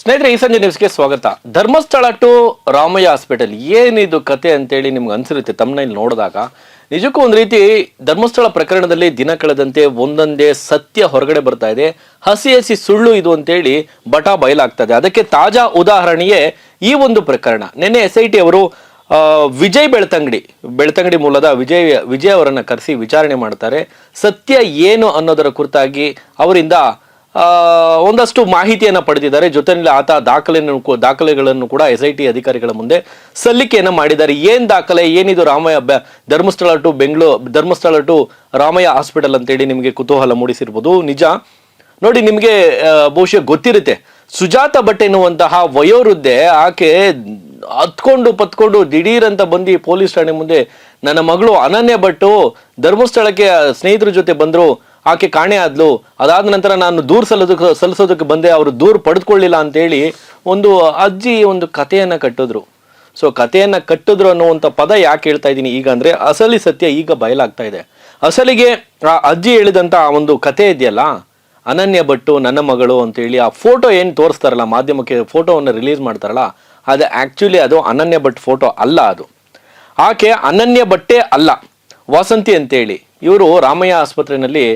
ಸ್ನೇಹಿತರೆ, ಈ ಸಂಜೆ ನ್ಯೂಸ್ಗೆ ಸ್ವಾಗತ. ಧರ್ಮಸ್ಥಳ ಟು ರಾಮಯ್ಯ ಹಾಸ್ಪಿಟಲ್, ಏನಿದು ಕತೆ ಅಂತೇಳಿ ನಿಮ್ಗೆ ಅನ್ಸಿರುತ್ತೆ ತಮ್ಮನಲ್ಲಿ ನೋಡಿದಾಗ. ನಿಜಕ್ಕೂ ಒಂದು ರೀತಿ ಧರ್ಮಸ್ಥಳ ಪ್ರಕರಣದಲ್ಲಿ ದಿನ ಕಳೆದಂತೆ ಒಂದೊಂದೇ ಸತ್ಯ ಹೊರಗಡೆ ಬರ್ತಾ ಇದೆ. ಹಸಿ ಹಸಿ ಸುಳ್ಳು ಇದು ಅಂತೇಳಿ ಬಟ ಬಯಲಾಗ್ತದೆ. ಅದಕ್ಕೆ ತಾಜಾ ಉದಾಹರಣೆಯೇ ಈ ಒಂದು ಪ್ರಕರಣ. ನಿನ್ನೆ ಎಸ್ ಐ ಟಿ ಅವರು ವಿಜಯ್ ಬೆಳ್ತಂಗಡಿ ಬೆಳ್ತಂಗಡಿ ಮೂಲದ ವಿಜಯ್ ವಿಜಯ್ ಅವರನ್ನು ಕರೆಸಿ ವಿಚಾರಣೆ ಮಾಡ್ತಾರೆ. ಸತ್ಯ ಏನು ಅನ್ನೋದರ ಕುರಿತಾಗಿ ಅವರಿಂದ ಒಂದಷ್ಟು ಮಾಹಿತಿಯನ್ನು ಪಡೆದಿದ್ದಾರೆ. ಜೊತೆಯಲ್ಲಿ ಆತ ದಾಖಲೆಯನ್ನು ದಾಖಲೆಗಳನ್ನು ಕೂಡ ಎಸ್ ಐ ಟಿ ಅಧಿಕಾರಿಗಳ ಮುಂದೆ ಸಲ್ಲಿಕೆಯನ್ನು ಮಾಡಿದ್ದಾರೆ. ಏನ್ ದಾಖಲೆ? ಏನಿದು Ramaiah Dharmasthala to Bengaluru, Dharmasthala to Ramaiah hospital ಅಂತೇಳಿ ನಿಮಗೆ ಕುತೂಹಲ ಮೂಡಿಸಿರ್ಬೋದು. ನಿಜ? ನೋಡಿ, ನಿಮಗೆ ಬಹುಶಃ ಗೊತ್ತಿರುತ್ತೆ. ಸುಜಾತ ಭಟ್ ಎನ್ನುವಂತಹ ವಯೋವೃದ್ಧೆ ಆಕೆ ಹತ್ಕೊಂಡು ಪತ್ಕೊಂಡು ದಿಢೀರ್ ಅಂತ ಬಂದು ಪೊಲೀಸ್ ಠಾಣೆ ಮುಂದೆ ನನ್ನ ಮಗಳು ಅನನ್ಯ ಭಟ್ಟು ಧರ್ಮಸ್ಥಳಕ್ಕೆ ಸ್ನೇಹಿತರ ಜೊತೆ ಬಂದ್ರು. ಆಕೆ ಕಾಣೆ ಆದ್ಲು. ಅದಾದ ನಂತರ ನಾನು ದೂರು ಸಲ್ಲೋದಕ್ಕೆ ಸಲ್ಲಿಸೋದಕ್ಕೆ ಬಂದೆ. ಅವರು ದೂರು ಪಡೆದುಕೊಳ್ಳಿಲ್ಲ ಅಂತೇಳಿ ಒಂದು ಅಜ್ಜಿ ಒಂದು ಕಥೆಯನ್ನು ಕಟ್ಟಿದ್ರು. ಸೊ ಕಥೆಯನ್ನು ಕಟ್ಟಿದ್ರು ಅನ್ನುವಂಥ ಪದ ಯಾಕೆ ಹೇಳ್ತಾ ಇದ್ದೀನಿ ಈಗ ಅಂದರೆ ಅಸಲಿ ಸತ್ಯ ಈಗ ಬಯಲಾಗ್ತಾ ಇದೆ. ಅಸಲಿಗೆ ಆ ಅಜ್ಜಿ ಹೇಳಿದಂತ ಆ ಒಂದು ಕಥೆ ಇದೆಯಲ್ಲ, ಅನನ್ಯ ಭಟ್ಟು, ನನ್ನ ಮಗಳು ಅಂತೇಳಿ ಆ ಫೋಟೋ ಏನು ತೋರಿಸ್ತಾರಲ್ಲ, ಮಾಧ್ಯಮಕ್ಕೆ ಫೋಟೋವನ್ನು ರಿಲೀಸ್ ಮಾಡ್ತಾರಲ್ಲ, ಅದು ಆ್ಯಕ್ಚುಲಿ ಅದು ಅನನ್ಯ ಭಟ್ ಫೋಟೋ ಅಲ್ಲ ಅದು. ಆಕೆ ಅನನ್ಯ ಬಟ್ಟೆ ಅಲ್ಲ, ವಾಸಂತಿ ಅಂತೇಳಿ. ಇವರು ರಾಮಯ್ಯ ಆಸ್ಪತ್ರೆಯಲ್ಲಿ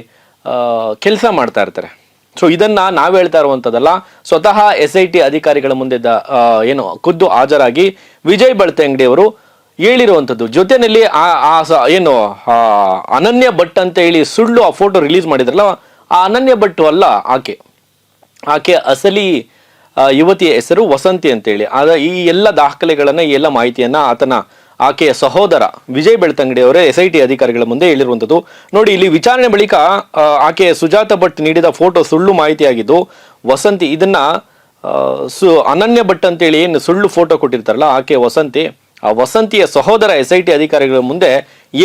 ಕೆಲಸ ಮಾಡ್ತಾ ಇರ್ತಾರೆ. ಸೊ ಇದನ್ನ ನಾವು ಹೇಳ್ತಾ ಇರುವಂಥದ್ದಲ್ಲ ಸ್ವತಃ ಎಸ್ ಐ ಟಿ ಅಧಿಕಾರಿಗಳ ಮುಂದೆ ಏನು, ಖುದ್ದು ಹಾಜರಾಗಿ ವಿಜಯ್ ಬೆಳ್ತಂಗಡಿ ಅವರು ಹೇಳಿರುವಂಥದ್ದು ಜೊತೆಯಲ್ಲಿ ಆ ಏನು ಅನನ್ಯ ಭಟ್ ಅಂತ ಹೇಳಿ ಸುಳ್ಳು ಆ ಫೋಟೋ ರಿಲೀಸ್ ಮಾಡಿದ್ರಲ್ಲ, ಆ ಅನನ್ಯ ಭಟ್ ಅಲ್ಲ ಆಕೆ. ಆಕೆ ಅಸಲಿ ಯುವತಿಯ ಹೆಸರು ವಸಂತಿ ಅಂತೇಳಿ. ಆದ ಈ ಎಲ್ಲ ದಾಖಲೆಗಳನ್ನ, ಈ ಎಲ್ಲ ಮಾಹಿತಿಯನ್ನ ಆತನ ಆಕೆಯ ಸಹೋದರ ವಿಜಯ್ ಬೆಳ್ತಂಗಡಿ ಅವರೇ ಎಸ್ ಐ ಟಿ ಅಧಿಕಾರಿಗಳ ಮುಂದೆ ಹೇಳಿರುವಂಥದ್ದು. ನೋಡಿ, ಇಲ್ಲಿ ವಿಚಾರಣೆ ಬಳಿಕ ಆಕೆಯ ಆಕೆ ಸುಜಾತ ಭಟ್ ನೀಡಿದ ಫೋಟೋ ಸುಳ್ಳು ಮಾಹಿತಿಯಾಗಿದ್ದು, ವಸಂತಿ ಇದನ್ನ ಸು, ಅನನ್ಯ ಭಟ್ ಅಂತೇಳಿ ಏನು ಸುಳ್ಳು ಫೋಟೋ ಕೊಟ್ಟಿರ್ತಾರಲ್ಲ, ಆಕೆ ವಸಂತಿ, ಆ ವಸಂತಿಯ ಸಹೋದರ ಎಸ್ ಐ ಟಿ ಅಧಿಕಾರಿಗಳ ಮುಂದೆ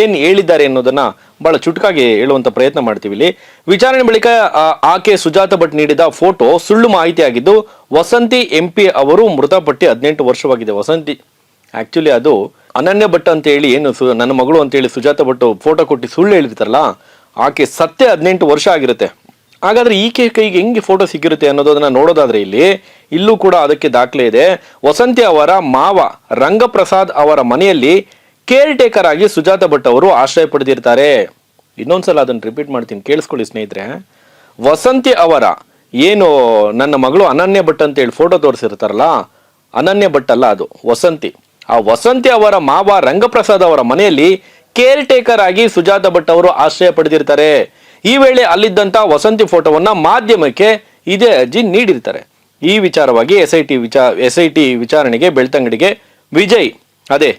ಏನು ಹೇಳಿದ್ದಾರೆ ಅನ್ನೋದನ್ನ ಬಹಳ ಚುಟುಕಾಗಿ ಹೇಳುವಂತ ಪ್ರಯತ್ನ ಮಾಡ್ತೀವಿ ಇಲ್ಲಿ. ವಿಚಾರಣೆ ಬಳಿಕ ಆಕೆ ಸುಜಾತ ಭಟ್ ನೀಡಿದ ಫೋಟೋ ಸುಳ್ಳು ಮಾಹಿತಿಯಾಗಿದ್ದು, ವಸಂತಿ ಎಂ ಪಿ ಅವರು ಮೃತಪಟ್ಟಿ ಹದಿನೆಂಟು ವರ್ಷವಾಗಿದೆ. ವಸಂತಿ, ಆಕ್ಚುಲಿ ಅದು ಅನನ್ಯ ಭಟ್ ಅಂತ ಹೇಳಿ ಏನು ಸು- ನನ್ನ ಮಗಳು ಅಂತ ಹೇಳಿ ಸುಜಾತ ಭಟ್ ಫೋಟೋ ಕೊಟ್ಟು ಸುಳ್ಳು ಹೇಳಿರ್ತಾರಲ್ಲ, ಆಕೆ ಸತ್ಯ ಹದಿನೆಂಟು ವರ್ಷ ಆಗಿರುತ್ತೆ. ಹಾಗಾದ್ರೆ ಈಕೆ ಕೈಗೆ ಹೆಂಗೆ ಫೋಟೋ ಸಿಕ್ಕಿರುತ್ತೆ ಅನ್ನೋದನ್ನ ನೋಡೋದಾದ್ರೆ ಇಲ್ಲಿ, ಇಲ್ಲೂ ಕೂಡ ಅದಕ್ಕೆ ದಾಖಲೆ ಇದೆ. ವಸಂತಿ ಅವರ ಮಾವ ರಂಗಪ್ರಸಾದ್ ಅವರ ಮನೆಯಲ್ಲಿ ಕೇರ್ ಟೇಕರ್ ಆಗಿ ಸುಜಾತ ಭಟ್ ಅವರು ಆಶ್ರಯ ಪಡೆದಿರ್ತಾರೆ. ಇನ್ನೊಂದ್ಸಲ ಅದನ್ನ ರಿಪೀಟ್ ಮಾಡ್ತೀನಿ, ಕೇಳಿಸ್ಕೊಳ್ಳಿ ಸ್ನೇಹಿತರೆ. ವಸಂತಿ ಅವರ ಏನು ನನ್ನ ಮಗಳು ಅನನ್ಯ ಭಟ್ ಅಂತ ಹೇಳಿ ಫೋಟೋ ತೋರಿಸಿರ್ತಾರಲ್ಲ, ಅನನ್ಯ ಭಟ್ ಅಲ್ಲ ಅದು, ವಸಂತಿ. ಆ ವಸಂತಿ ಅವರ ಮಾವ ರಂಗಪ್ರಸಾದ್ ಅವರ ಮನೆಯಲ್ಲಿ ಕೇರ್ ಟೇಕರ್ ಆಗಿ ಸುಜಾತ ಭಟ್ ಅವರು ಆಶ್ರಯ ಪಡೆದಿರ್ತಾರೆ. ಈ ವೇಳೆ ಅಲ್ಲಿದ್ದಂತ ವಸಂತಿ ಫೋಟೋವನ್ನ ಮಾಧ್ಯಮಕ್ಕೆ ಇದೇ ಅರ್ಜಿ ನೀಡಿರ್ತಾರೆ. ಈ ವಿಚಾರವಾಗಿ ಎಸ್ ಐ ಟಿ ವಿಚಾರ ಎಸ್ ಐ ಟಿ ವಿಚಾರಣೆಗೆ ಬೆಳ್ತಂಗಡಿಗೆ ವಿಜಯ್, ಅದೇ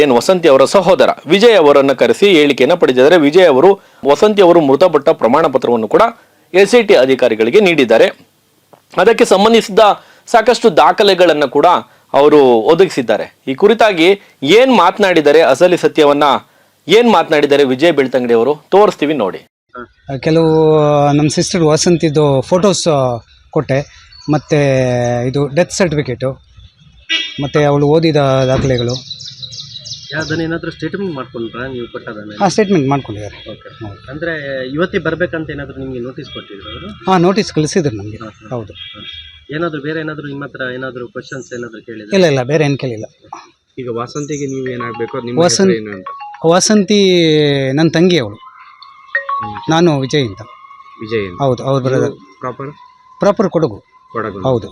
ಏನು ವಸಂತಿ ಅವರ ಸಹೋದರ ವಿಜಯ್ ಅವರನ್ನು ಕರೆಸಿ ಹೇಳಿಕೆಯನ್ನು ಪಡೆದಿದ್ದಾರೆ. ವಿಜಯ್ ಅವರು, ವಸಂತಿ ಅವರು ಮೃತಪಟ್ಟ ಪ್ರಮಾಣ ಪತ್ರವನ್ನು ಕೂಡ ಎಸ್ ಐ ಟಿ ಅಧಿಕಾರಿಗಳಿಗೆ ನೀಡಿದ್ದಾರೆ. ಅದಕ್ಕೆ ಸಂಬಂಧಿಸಿದ ಸಾಕಷ್ಟು ದಾಖಲೆಗಳನ್ನು ಕೂಡ ಅವರು ಒದಗಿಸಿದ್ದಾರೆ. ಈ ಕುರಿತಾಗಿ ಏನ್ ಮಾತನಾಡಿದ್ದಾರೆ ಅಸಲಿ ಸತ್ಯವನ್ನ ಏನ್ ಮಾತನಾಡಿದ್ದಾರೆ ವಿಜಯ್ ಬೆಳ್ತಂಗಡಿ ಅವರು ತೋರಿಸ್ತೀವಿ ನೋಡಿ. ಕೆಲವು ನಮ್ಮ ಸಿಸ್ಟರ್ ವಸಂತಿದ್ದು ಫೋಟೋಸ್ ಕೊಟ್ಟೆ. ಮತ್ತು ಇದು ಡೆತ್ ಸರ್ಟಿಫಿಕೇಟು ಮತ್ತು ಅವಳು ಓದಿದ ದಾಖಲೆಗಳು. ಸ್ಟೇಟ್ಮೆಂಟ್ ಮಾಡ್ಕೊಂಡ್ರ? ನೀವು ಕೊಟ್ಟದನ್ನ ಆ ಸ್ಟೇಟ್ಮೆಂಟ್ ಮಾಡ್ಕೊಂಡಿದ್ದಾರೆ. ಓಕೆ ಅಂದ್ರೆ ಇವತ್ತೇ ಬರ್ಬೇಕಂತ ಏನಾದರೂ ನಿಮಗೆ ನೋಟಿಸ್ ಕೊಟ್ಟಿದ್ರು ಅವರು? ಹಾಂ ನೋಟಿಸ್ ಕಳಿಸಿದ್ರು ನಮಗೆ. ಹೌದು. ಏನಾದ್ರು ಬೇರೆ ಏನಾದರೂ ನಿಮ್ಮ ಹತ್ರ ಏನಾದರೂ ಕ್ವಶನ್ಸ್ ಏನಾದರೂ ಕೇಳಿದ್ರೆ? ಇಲ್ಲ ಇಲ್ಲ ಬೇರೆ ಏನು ಕೇಳಿಲ್ಲ. ಈಗ ವಾಸಂತಿಗೆ ನೀವು ಏನಾಗಬೇಕು? ನಿಮ್ಮ ವಸಂತ್- ವಾಸಂತಿ ಏನು ಅಂತ? ವಸಂತಿ ನನ್ನ ತಂಗಿ ಅವಳು ನಾನು ವಿಜಯ್ ಅಂತ. ವಿಜಯ್ ಹೌದು ಅವ್ರು ಬರೋದು ಪ್ರಾಪರ್ ಪ್ರಾಪರ್ ಕೊಡಗು. ಕೊಡಗು. ಹೌದು.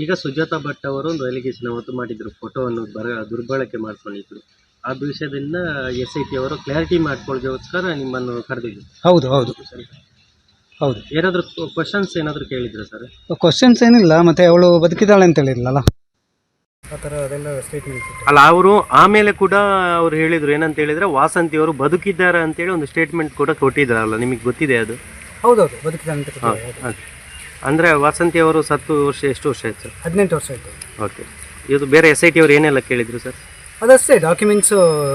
ಈಗ ಸುಜಾತಾ ಭಟ್ ಅವರು ಒಂದು ಅಲಿಗೇಷನ್ ಅವತ್ತು ಮಾಡಿದ್ರು. ಫೋಟೋವನ್ನು ಬರ ದುರ್ಬಳಕೆ ಮಾಡ್ಕೊಂಡಿದ್ರು ಆ ವಿಷಯದಿಂದ ಎಸ್ ಐ ಟಿ ಅವರು ಕ್ಲಾರಿಟಿ ಮಾಡ್ಕೊಳ್ಳೋದಕ್ಕೋಸ್ಕರ ನಿಮ್ಮನ್ನು ಕರೆದಿದ್ರು. ಹೌದು ಹೌದು. ಹೌದು. ಏನಾದರೂ ಕ್ವಶನ್ಸ್ ಏನಾದರೂ ಕೇಳಿದ್ರೆ ಸರ್ ಕ್ವಶನ್ಸ್ ಏನಿಲ್ಲ ಮತ್ತೆ ಅವಳು ಬದುಕಿದ್ದಾಳೆ ಅಂತ ಹೇಳಿದ್ಲಲ್ಲ ಆ ಥರ ಅದೆಲ್ಲ ಸ್ಟೇಟ್ಮೆಂಟ್ ಅಲ್ಲ ಅವರು ಆಮೇಲೆ ಕೂಡ ಅವ್ರು ಹೇಳಿದ್ರು ಏನಂತ ಹೇಳಿದ್ರೆ ವಾಸಂತಿ ಅವರು ಬದುಕಿದ್ದಾರೆ ಅಂತೇಳಿ ಒಂದು ಸ್ಟೇಟ್ಮೆಂಟ್ ಕೂಡ ಕೊಟ್ಟಿದ್ರಲ್ಲ ನಿಮಗೆ ಗೊತ್ತಿದೆ ಅದು? ಹೌದೌದು ಬದುಕಿದ್ದಾಳೆ ಅಂತ ಹಾ, ಅದ್- ಅಂದ್ರೆ ವಾಸಂತಿ ಅವರು ಸತ್ತು ವರ್ಷ ಎಷ್ಟು ವರ್ಷ ಆಯ್ತು ಸರ್ ಹದಿನೆಂಟು ವರ್ಷ ಆಯ್ತು. ಓಕೆ ಇದು ಬೇರೆ ಎಸ್ ಐ ಟಿ ಅವರು ಏನೆಲ್ಲ ಕೇಳಿದ್ರು ಸರ್ ಅದಷ್ಟೇ ಡಾಕ್ಯುಮೆಂಟ್ಸ್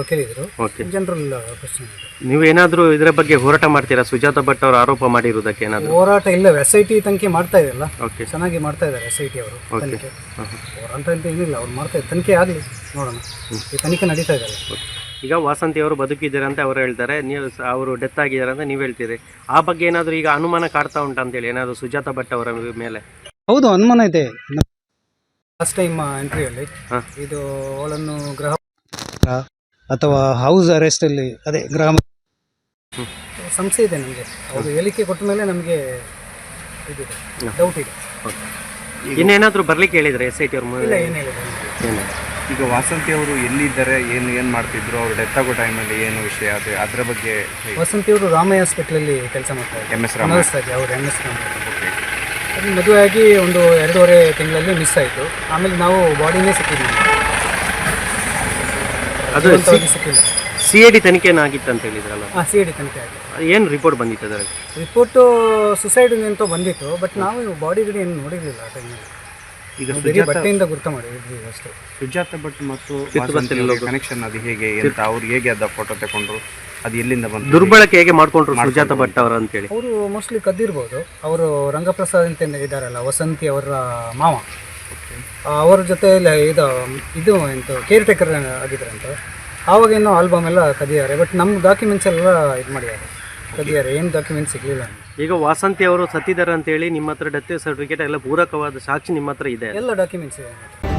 ಕೇಳಿದರು. ಓಕೆ ಜನರಲ್ ಕ್ವಶನ್ ನೀವು ಏನಾದರೂ ಇದರ ಬಗ್ಗೆ ಹೋರಾಟ ಮಾಡ್ತೀರಾ? ಸುಜಾತ ಭಟ್ ಅವರು ಆರೋಪ ಮಾಡಿರುವುದಕ್ಕೆ ಏನಾದರೂ? ಹೋರಾಟ ಇಲ್ಲ ಎಸ್ ಐ ಟಿ ತನಿಖೆ ಮಾಡ್ತಾ ಇದೆಯಲ್ಲ ಓಕೆ ಚೆನ್ನಾಗಿ ಮಾಡ್ತಾ ಇದ್ದಾರೆ ಎಸ್ ಐ ಟಿ ಅವರು ಓಕೆ ತನಿಖೆ. ಹೋರಾಟ ಅಂತ ಏನಿಲ್ಲ ಅವ್ರು ಮಾಡ್ತಾ ಇದ್ದಾರೆ. ತನಿಖೆ ಆಗಲಿ ನೋಡೋಣ. ಈ ತನಿಖೆ ನಡೀತಾ ಇದ್ದಾರೆ ಈಗ ವಾಸಂತಿ ಅವರು ಬದುಕಿದ್ದಾರೆ ಅಂತ ಅವರು ಹೇಳ್ತಾರೆ. ನೀವು ಸ- ಅವರು ಡೆತ್ ಆಗಿದ್ದಾರೆ ಅಂತ ನೀವು ಹೇಳ್ತೀರಿ. ಆ ಬಗ್ಗೆ ಏನಾದರೂ ಈಗ ಅನುಮಾನ ಕಾಡ್ತಾ ಉಂಟಾ ಅಂತೇಳಿ ಏನಾದರೂ ಸುಜಾತ ಭಟ್ ಅವರ ಮೇಲೆ? ಹೌದು ಅನುಮಾನ ಇದೆ. ಲಾಸ್ಟ್ ಟೈಮ್ ಎಂಟ್ರಿ ಅಲ್ಲಿ. ಇದು ಅವಳನ್ನು ಗೃಹ ಅಥವಾ ಹೌಸ್ ಅರೆಸ್ಟ್ ಅಲ್ಲಿ ಅದೇ ಗೃಹ ಸಂಶಯ ಇದೆ ನಮಗೆ. ಅವರು ಹೇಳಿಕೆ ಕೊಟ್ಟ ಮೇಲೆ ನಮಗೆ ಇದು ಡೌಟ್ ಇದೆ. ಇನ್ನೇನಾದರೂ ಬರ್ಲಿಕ್ಕೆ ಹೇಳಿದ್ರೆ ಎಸ್ ಐ ಟಿ ಅವ್ರ ಇಲ್ಲ ಏನು ಹೇಳಿಲ್ಲ ಈಗ ವಾಸಂತಿ ಅವರು ಎಲ್ಲಿದ್ದಾರೆ ಏನು ಏನು ಮಾಡ್ತಿದ್ರು ಅವ್ರು ಡೆತ್ ಆಗೋ ಟೈಮಲ್ಲಿ ಏನು ವಿಷಯ ಅದು ಅದರ ಬಗ್ಗೆ ವಾಸಂತಿ ಅವರು ರಾಮಯ್ಯ ಹಾಸ್ಪಿಟ್ಲಲ್ಲಿ ಕೆಲಸ ಮಾಡ್ತಾರೆ ಎಂ ಎಂ ಎಸ್ ರಾಮ ಅವರು ಎಂ ಎಸ್ ಅದು ಮದುವೆ ಆಗಿ ಒಂದು ಎರಡೂವರೆ ತಿಂಗಳಲ್ಲಿ ಮಿಸ್ ಆಯಿತು. ಆಮೇಲೆ ನಾವು ಬಾಡಿನೇ ಸಿಕ್ಕಿದ್ದೀವಿ ಅದು ಜೀವಂತವಾಗಿ ಸಿಕ್ಕಿಲ್ಲ. ಸಿ ಐ ಡಿ ತನಿಖೆ ಆಗಿತ್ತು ಅಂತ ಹೇಳಿದ್ರಲ್ಲ? ಹಾಂ ಸಿ ಐ ಡಿ ತನಿಖೆ ಆಗಿದೆ. ಏನು ರಿಪೋರ್ಟ್ ಬಂದಿತ್ತು ಅದರಲ್ಲಿ? ರಿಪೋರ್ಟು ಸುಸೈಡ್ ಅಂತ ಬಂದಿತ್ತು ಬಟ್ ನಾವು ಬಾಡಿ ಗಿಡಿ ಏನು ನೋಡಿರಲಿಲ್ಲ ಆ ಟೈಮಲ್ಲಿ ಈಗ ಬಟ್ಟೆಯಿಂದ ಗುರ್ತ ಮಾಡಿದ್ವಿ ಅಷ್ಟೇ. ಸುಜಾತ ಭಟ್ ಮತ್ತು ಕನೆಕ್ಷನ್ ಅದು ಹೇಗೆ ಅಂತ ಅವ್ರು ಹೇಗೆ ಅದ ಫೋಟೋ ತಗೊಂಡ್ರು? ಅದು ಎಲ್ಲಿಂದ ಬಂತು? ದುರ್ಬಳಕೆ ಹೇಗೆ ಮಾಡ್ಕೊಂಡ್ರು ಸುಜಾತ ಭಟ್ ಅವರು ಅಂತೇಳಿ? ಅವರು ಮೋಸ್ಟ್ಲಿ ಕದ್ದಿರ್ಬೋದು. ಅವರು ರಂಗಪ್ರಸಾದ್ ಅಂತ ಇದ್ದಾರಲ್ಲ ವಸಂತಿ ಅವರ ಮಾವ. ಅವರ ಜೊತೆ ಇದು ಇದು ಎಂತ ಕೇರ್ ಟೇಕರ್ ಆಗಿದ್ರಂತ. ಆವಾಗ ಏನೋ ಆಲ್ಬಮ್ ಎಲ್ಲ ಕದಿದ್ದಾರೆ ಬಟ್ ನಮ್ಮ ಡಾಕ್ಯುಮೆಂಟ್ಸ್ ಎಲ್ಲ ಇದು ಮಾಡಿದ್ದಾರೆ. ಕದಿಯಾರೆ ಏನು ಡಾಕ್ಯುಮೆಂಟ್ಸ್ ಸಿಗಲಿಲ್ಲ ಈಗ ವಾಸಂತಿ ಅವರು ಸತ್ತಿದ್ದಾರೆ ಅಂತೇಳಿ ನಿಮ್ಮ ಹತ್ರ ಡೆತ್ ಸರ್ಟಿಫಿಕೇಟ್ ಎಲ್ಲ ಪೂರಕವಾದ ಸಾಕ್ಷಿ ನಿಮ್ಮ ಹತ್ರ ಇದೆ ಎಲ್ಲ ಡಾಕ್ಯುಮೆಂಟ್ಸ್ ಇದೆ